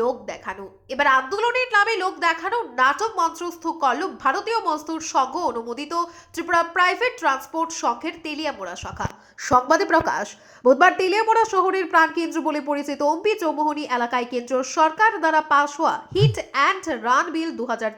লোক দেখানো। এবার আন্দোলনের নামে লোক দেখানো, নাটক মঞ্চস্থ করল ভারতীয় মজদুর সংঘ অনুমোদিত ত্রিপুরা প্রাইভেট ট্রান্সপোর্ট সংঘের তেলিয়ামোড়া শাখা। সংবাদে প্রকাশ, বুধবার তেলিয়ামোড়া শহরের প্রাণকেন্দ্র বলে পরিচিত অম্পি চৌমোহনী এলাকায় কেন্দ্র সরকার দ্বারা পাশ হওয়া হিট অ্যান্ড রান বিল দু হাজার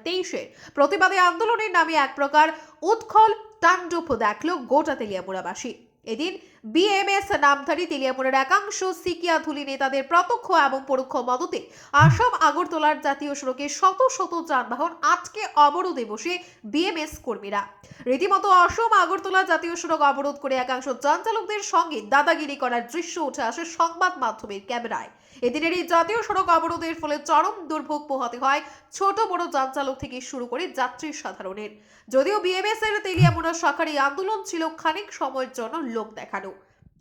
প্রতিবাদে আন্দোলনের নামে এক প্রকার উৎখল তাণ্ডব দেখল গোটা তেলিয়ামোড়াবাসী। এদিন বিএমএস নামধারী তেলিয়াপুরের একাংশ সিকিয়া সিকিয়াধুলি নেতাদের প্রত্যক্ষ এবং পরোক্ষ মদতে আসাম আগরতলার জাতীয় সড়কে শত শত যানবাহন আটকে অবরোধে বসে বিএমএস কর্মীরা। রীতিমতো অসম আগরতলা জাতীয় সড়ক অবরোধ করে একাংশ যান চালকদের সঙ্গে দাদাগিরি করার দৃশ্য উঠে আসে সংবাদ মাধ্যমের ক্যামেরায়। এদিনের এই জাতীয় সড়ক অবরোধের ফলে চরম দুর্ভোগ পোহাতে হয় ছোট বড় যান চালক থেকে শুরু করে যাত্রী সাধারণের। যদিও বিএমএস এর তেলিয়ামুড়া শাখার এই আন্দোলন ছিল খানিক সময়ের জন্য লোক দেখানো।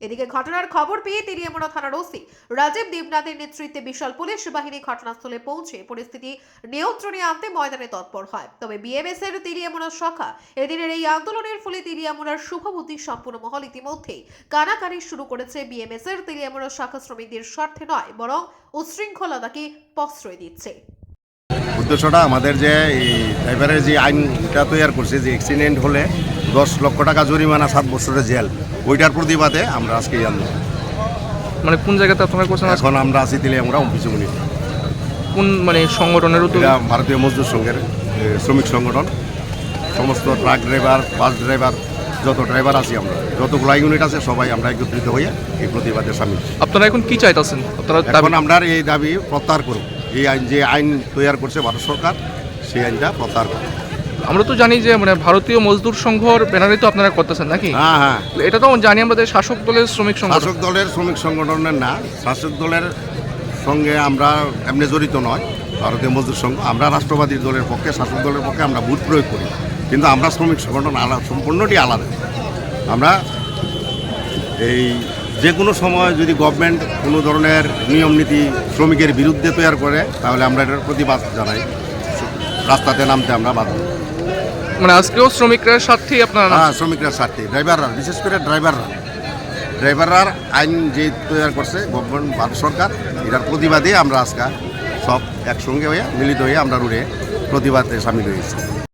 এদিকে ঘটনার খবর পেয়ে তেলিয়ামুড়া থানার ওসি। রাজীব দেবনাথের নেতৃত্বে বিশাল পুলিশ বাহিনী ঘটনাস্থলে পৌঁছে পরিস্থিতি নিয়ন্ত্রণে আনতে ময়দানে তৎপর হয়। তবে বিএমএস এর তেলিয়ামুড়া শাখা এদিনের এই আন্দোলনের ফলে তেলিয়ামুড়ার শুভবুদ্ধি সম্পূর্ণ মহল ইতিমধ্যেই কানাকানি শুরু করেছে বিএমএস এর তেলিয়ামুড়া শাখা শ্রমিকদের স্বার্থে নয়, বরং উচ্ছৃঙ্খলতাকে প্রশ্রয় দিচ্ছে। উদ্দেশ্যটা আমাদের যে এই ড্রাইভারের যে আইনটা তৈরি করছে, যে অ্যাক্সিডেন্ট হলে দশ লক্ষ টাকা জরিমানা সাত বছরের জেল। ওইটার প্রতিবাদে আমরা আজকে আন্দোলন। মানে কোন জায়গাতে আপনারা করছেন? এখন আমরা আছি দিলে আমরা অম্পিচুমনি কোন মানে সংগঠনের ভারতীয় মজদুর সংঘের শ্রমিক সংগঠন। সমস্ত ট্রাক ড্রাইভার বাস ড্রাইভার যত ড্রাইভার আছি আমরা যতগুলো ইউনিট আছে সবাই আমরা একত্রিত হয়ে এই প্রতিবাদে সামিল। আপনারা এখন কি চাইতেছেন? আপনারা এখন আমরা এই দাবি প্রত্যাহার করব। এই আইন যে আইন তৈরি করছে ভারত সরকার সেই আইনটা প্রত্যাহার করব। আমরা তো জানি যে মানে ভারতীয় মজদুর সংঘর ব্যানারে তো আপনারা করতেছেন নাকি? হ্যাঁ হ্যাঁ। এটা তো জানি আমাদের শাসক দলের শ্রমিক সংগঠন। শাসক দলের শ্রমিক সংগঠনের না শাসক দলের সঙ্গে আমরা এমনি জড়িত নয়। ভারতীয় মজদুর সংঘ আমরা রাষ্ট্রবাদী দলের পক্ষে শাসক দলের পক্ষে আমরা ভোট প্রয়োগ করি। কিন্তু আমরা শ্রমিক সংগঠন আলাদা সম্পূর্ণটি আলাদা। আমরা এই যে কোনো সময় যদি গভর্নমেন্ট কোনো ধরনের নিয়ম নীতি শ্রমিকের বিরুদ্ধে তৈরি করে তাহলে আমরা এটার প্রতিবাদ জানাই। রাস্তাতে নামতে আমরা বাধ্য মানে আজকেও শ্রমিকরা স্বার্থেই আপনারা হ্যাঁ শ্রমিকরা স্বার্থে ড্রাইভাররা বিশেষ করে ড্রাইভাররা ড্রাইভাররা আইন যে তৈরি করছে গভর্নমেন্ট ভারত সরকার, এটার প্রতিবাদে আমরা আজকে সব একসঙ্গে হয়ে, মিলিত হয়ে আমরা রুড়ে প্রতিবাদে সামিল হয়েছি।